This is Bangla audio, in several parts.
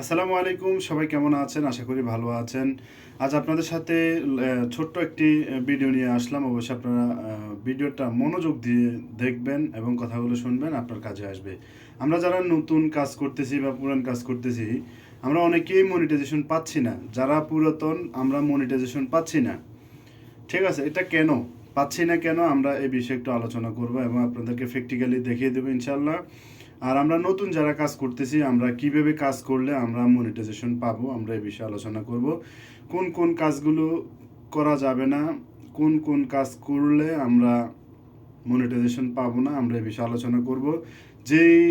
আসসালামু আলাইকুম, সবাই কেমন আছেন? আশা করি ভালো আছেন। আজ আপনাদের সাথে ছোট্ট একটি ভিডিও নিয়ে আসলাম। অবশ্যই আপনারা ভিডিওটা মনোযোগ দিয়ে দেখবেন এবং কথাগুলো শুনবেন, আপনার কাজে আসবে। আমরা যারা নতুন কাজ করতেছি বা পুরান কাজ করতেছি, আমরা অনেকেই মনিটাইজেশন পাচ্ছি না। যারা পুরাতন, আমরা মনিটাইজেশন পাচ্ছি না। ঠিক আছে, এটা কেন? পাচ্ছি না কেন? আমরা এই বিষয়ে একটু আলোচনা করব এবং আপনাদেরকে প্র্যাকটিক্যালি দেখিয়ে দেবো ইনশাল্লাহ আর আমরা নতুন যারা কাজ করতেছি, আমরা কীভাবে কাজ করলে আমরা মনিটাইজেশন পাবো, আমরা এই বিষয়ে আলোচনা করব। কোন কোন কাজগুলো করা যাবে না, কোন কোন কাজ করলে আমরা মনিটাইজেশন পাবো না, আমরা এই বিষয়ে আলোচনা করব। যেই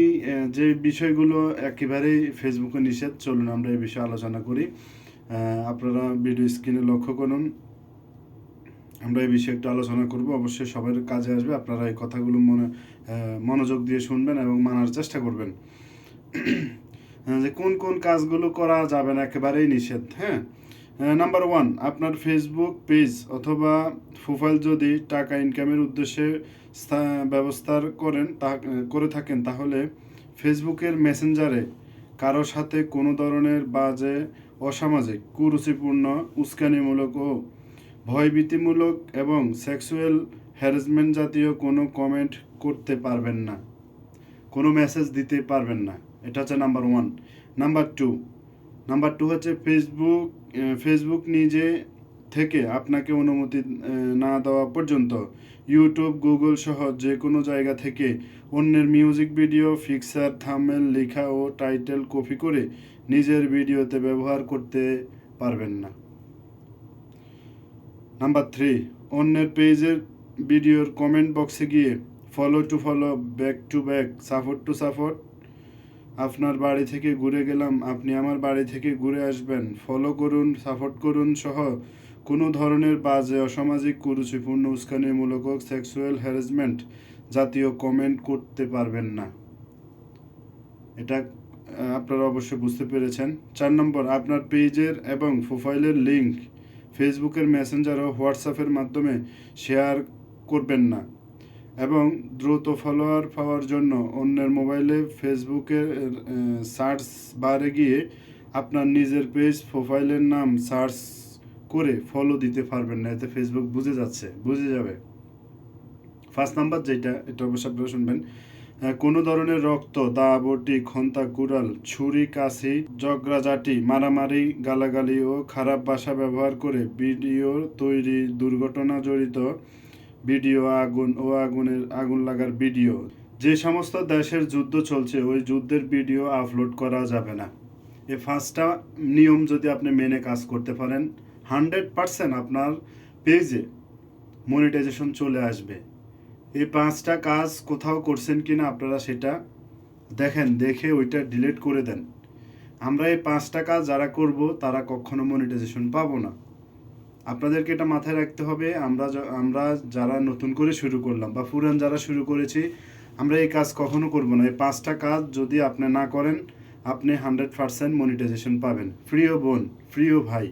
যে বিষয়গুলো একেবারেই ফেসবুকে নিষেধ, চলুন আমরা এই বিষয়ে আলোচনা করি। আপনারা ভিডিও স্ক্রিনে লক্ষ্য করুন। আমরা এই বিষয়ে একটু আলোচনা করব। অবশ্যই সবার কাজে আসবে। আপনারা এই কথাগুলো মনে মনোযোগ দিয়ে শুনবেন এবং মানার চেষ্টা করবেন। যে কোন কোন কাজগুলো করা যাবে না একেবারেই নিষেধ হ্যাঁ? নাম্বার ওয়ান আপনার ফেসবুক পেজ অথবা প্রোফাইল যদি টাকা ইনকামের উদ্দেশ্যে স্থা- ব্যবস্থা করেন, তা, করে থাকেন, তাহলে ফেসবুকের মেসেঞ্জারে কারও সাথে কোনো ধরনের বাজে, অসামাজিক, কুরুচিপূর্ণ উস্কানিমূলক ও ভয়ভীতিমূলক এবং সেক্সুয়াল হ্যারাসমেন্ট জাতীয় কোনো কমেন্ট করতে পারবেন না। কোনো মেসেজ দিতে পারবেন না। এটা হচ্ছে number one number two number two হচ্ছে ফেসবুক ফেসবুক নিজে থেকে আপনাকে অনুমতি না দেওয়া পর্যন্ত ইউটিউব গুগল সহ যে কোনো জায়গা থেকে অন্যের মিউজিক ভিডিও ফিক্সার থামেল লেখা ও টাইটেল কপি করে নিজের ভিডিওতে ব্যবহার করতে পারবেন না। নাম্বার থ্রি অন্যের পেজের ভিডিওর কমেন্ট বক্সে গিয়ে follow to follow back to back support to support আপনার বাড়ি থেকে ঘুরে গেলাম, আপনি আমার বাড়ি থেকে ঘুরে আসবেন। ফলো করুন সাপোর্ট করুন সহ কোনো ধরনের বাজে, অসামাজিক, কুরুচিপূর্ণ, উস্কানিমূলক সেক্সুয়াল হ্যারাসমেন্ট জাতীয় কমেন্ট করতে পারবেন না। এটা আপনারা অবশ্যই বুঝতে পেরেছেন। চার নম্বর, আপনার পেজের এবং প্রোফাইলের লিংক ফেসবুকের মেসেঞ্জার ও হোয়াটসঅ্যাপের মাধ্যমে শেয়ার করবেন না এবং দ্রুত ফলোয়ার পাওয়ার জন্য অন্যের মোবাইলে ফেসবুকের সার্চ বারে গিয়ে আপনার নিজের পেজ, প্রোফাইলের নাম সার্চ করে ফলো দিতে পারবেন না। এতে ফেসবুক বুঝে যাচ্ছে, বুঝে যাবে। ফার্স্ট নাম্বার যেটা, এটা অবশ্যই আপনারা শুনবেন কোনো ধরনের রক্ত, দা, বটি, খন্তা, কুড়াল, ছুরি, কাশি, জগরাজাটি, মারামারি, গালাগালি ও খারাপ ভাষা ব্যবহার করে ভিডিও তৈরি দুর্ঘটনা জড়িত ভিডিও, আগুন ও আগুনের, আগুন লাগার ভিডিও। যে সমস্ত দেশের যুদ্ধ চলছে, ওই যুদ্ধের ভিডিও আপলোড করা যাবে না। এ পাঁচটা নিয়ম যদি আপনি মেনে কাজ করতে পারেন, হান্ড্রেড পারসেন্ট আপনার পেজে মনিটাইজেশন চলে আসবে। এই পাঁচটা কাজ কোথাও করছেন কিনা আপনারা সেটা দেখেন, দেখে ওইটা ডিলিট করে দেন। আমরা এই পাঁচটা কাজ যারা করব, তারা কখনো মনিটাইজেশন পাবো না। আপনাদেরকে এটা মাথায় রাখতে হবে, আমরা আমরা যারা নতুন করে শুরু করলাম বা পুরান যারা শুরু করেছি, আমরা এই কাজ কখনো করব না। এই পাঁচটা কাজ যদি আপনি না করেন, আপনি হান্ড্রেড পারসেন্ট মনিটাইজেশন পাবেন। প্রিয় বোন, প্রিয় ভাই